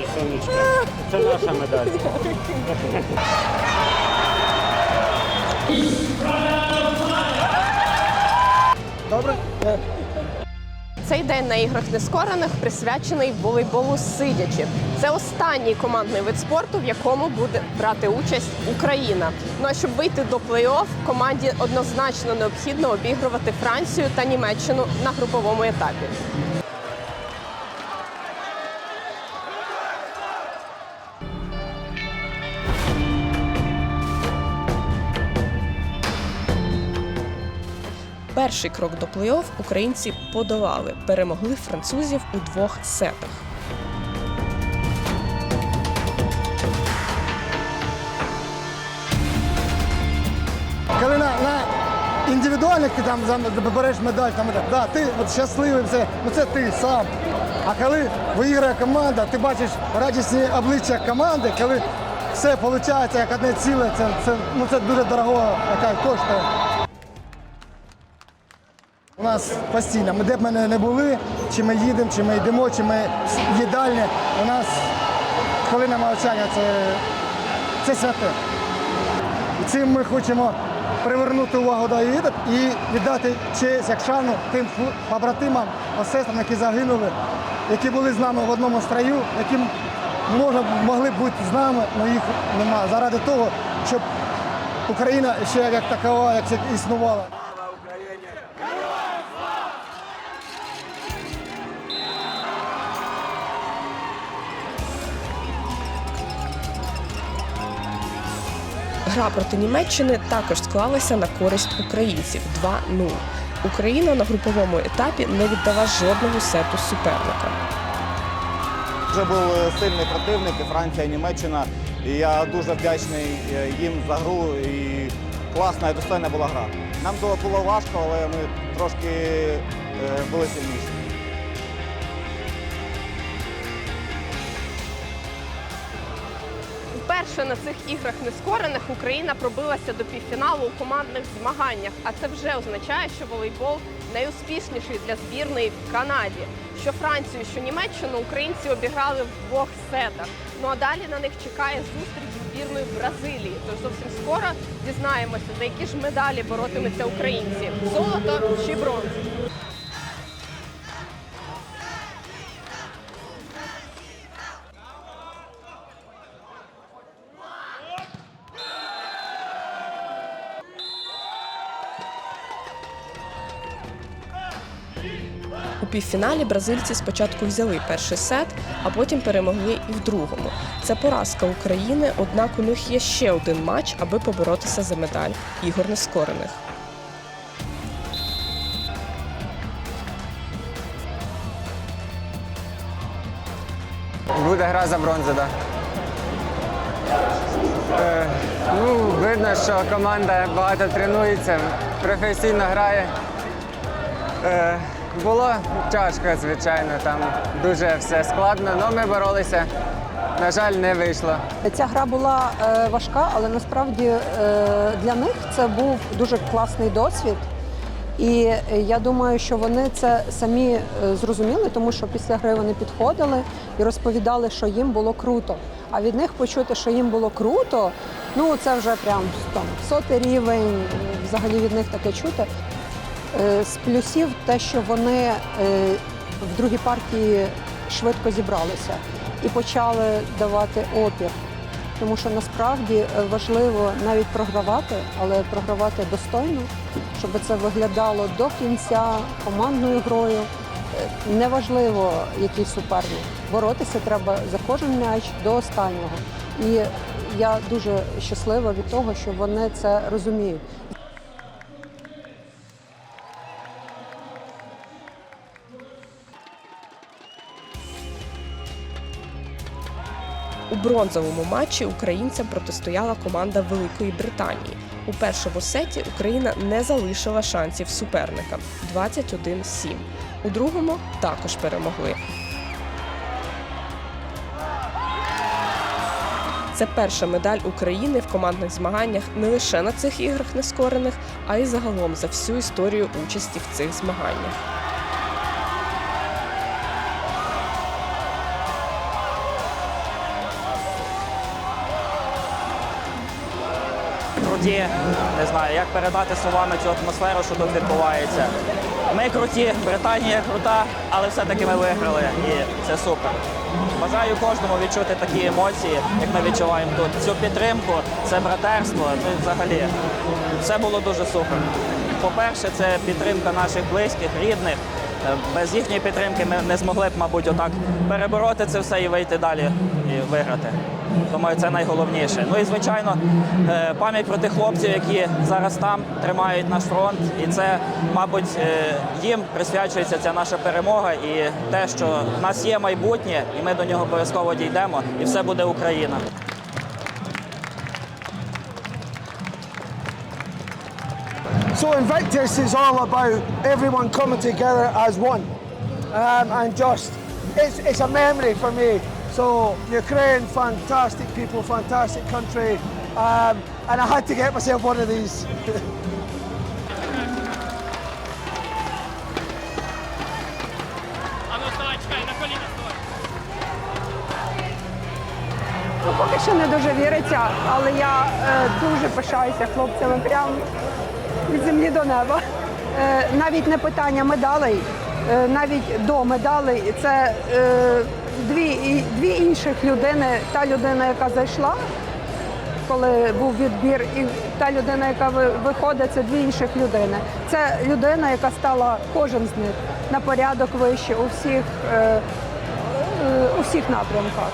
медаль, сонечко. Це наша медаль. Добре? Цей день на іграх нескорених присвячений волейболу сидячи. Це останній командний вид спорту, в якому буде брати участь Україна. Ну а щоб вийти до плей-офф, команді однозначно необхідно обігрувати Францію та Німеччину на груповому етапі. Перший крок до плей-офф українці подолали, перемогли французів у двох сетах. Коли на, на індивідуальних ти там береш медаль, там, да, ти от щасливий, це, ну це ти сам. А коли виграє команда, ти бачиш радісні обличчя команди, коли все виходить як одне ціле, це, це, ну, це дуже дорого яка коштує. Нас постійно, ми де б ми не- були, чи ми їдемо, чи ми йдемо, чи ми їдальні, у нас хвилина мовчання це, це святе. І цим ми хочемо привернути увагу до ІД і віддати честь як шану тим побратимам, сестрам, які загинули, які були з нами в одному строю, які може, могли б бути з нами, але їх немає. Заради того, щоб Україна ще як такова, як існувала. Гра проти Німеччини також склалася на користь українців 2-0. Україна на груповому етапі не віддала жодного сету суперника. Вже був е, сильний противник, і Франція, і Німеччина. І я дуже вдячний е, їм за гру. І класна і достойна була гра. Нам було- важко, але ми трошки е, були сильніші. Вперше на цих іграх нескорених Україна пробилася до півфіналу у командних змаганнях. А це вже означає, що волейбол найуспішніший для збірної в Канаді. Що Францію, що Німеччину українці обіграли в двох сетах. Ну а далі на них чекає зустріч з збірною Бразилії. Тож зовсім скоро дізнаємося, за які ж медалі боротимуться українці: золото чи бронзу. Півфіналі бразильці спочатку взяли перший сет, а потім перемогли і в другому. Це поразка України, однак у них є ще один матч, аби поборотися за медаль ігор нескорених. Буде гра за бронзу, так. Е, ну, видно, що команда багато тренується, професійно грає. Е, було тяжко, звичайно, там дуже все складно, але ми боролися. На жаль, не вийшло. Ця гра була е, важка, але насправді е, для них це був дуже класний досвід. І я думаю, що вони це самі е, зрозуміли, тому що після гри вони підходили і розповідали, що їм було круто. А від них почути, що їм було круто, ну це вже прям там сотий рівень, взагалі від них таке чути. Е, З плюсів те, що вони е, в другій партії швидко зібралися і почали давати опір. Тому що насправді е, важливо навіть програвати, але програвати достойно, щоб це виглядало до кінця командною грою. Неважливо, який суперник. Боротися треба за кожен м'яч до останнього. І я дуже щаслива від того, що вони це розуміють. У бронзовому матчі українцям протистояла команда Великої Британії. У першому сеті Україна не залишила шансів суперникам 21-7. У другому також перемогли. Це перша медаль України в командних змаганнях не лише на цих іграх нескорених, а й загалом за всю історію участі в цих змаганнях. Круті. Не знаю, як передати словами цю атмосферу, що тут відбувається. Ми круті, Британія крута, але все-таки ми виграли і це супер. Бажаю кожному відчути такі емоції, як ми відчуваємо тут. Цю підтримку, це братерство. Ну взагалі все було дуже супер. По-перше, це підтримка наших близьких, рідних. Е, Без їхньої підтримки ми не змогли б, мабуть, отак перебороти це все і вийти далі і виграти. Думаю, це найголовніше. Ну і звичайно, е, пам'ять про тих хлопців, які зараз там тримають наш фронт. І це, мабуть, е, їм присвячується ця наша перемога і те, що в нас є майбутнє, і ми до нього обов'язково дійдемо, і все буде Україна. So Invictus is all about everyone coming together as one, um, and just it's, it's a memory for me. So Ukraine, fantastic people, fantastic country, um, and I had to get myself one of these. Ну, поки що не дуже віриться, але я е, дуже пишаюся хлопцями прям від землі до неба. Е, навіть не питання медалей, е, навіть до медалей це е, дві, дві інших людини. Та людина, яка зайшла, коли був відбір, і та людина, яка виходить, це дві інших людини. Це людина, яка стала кожен з них на порядок вище у всіх, е, е, у всіх напрямках.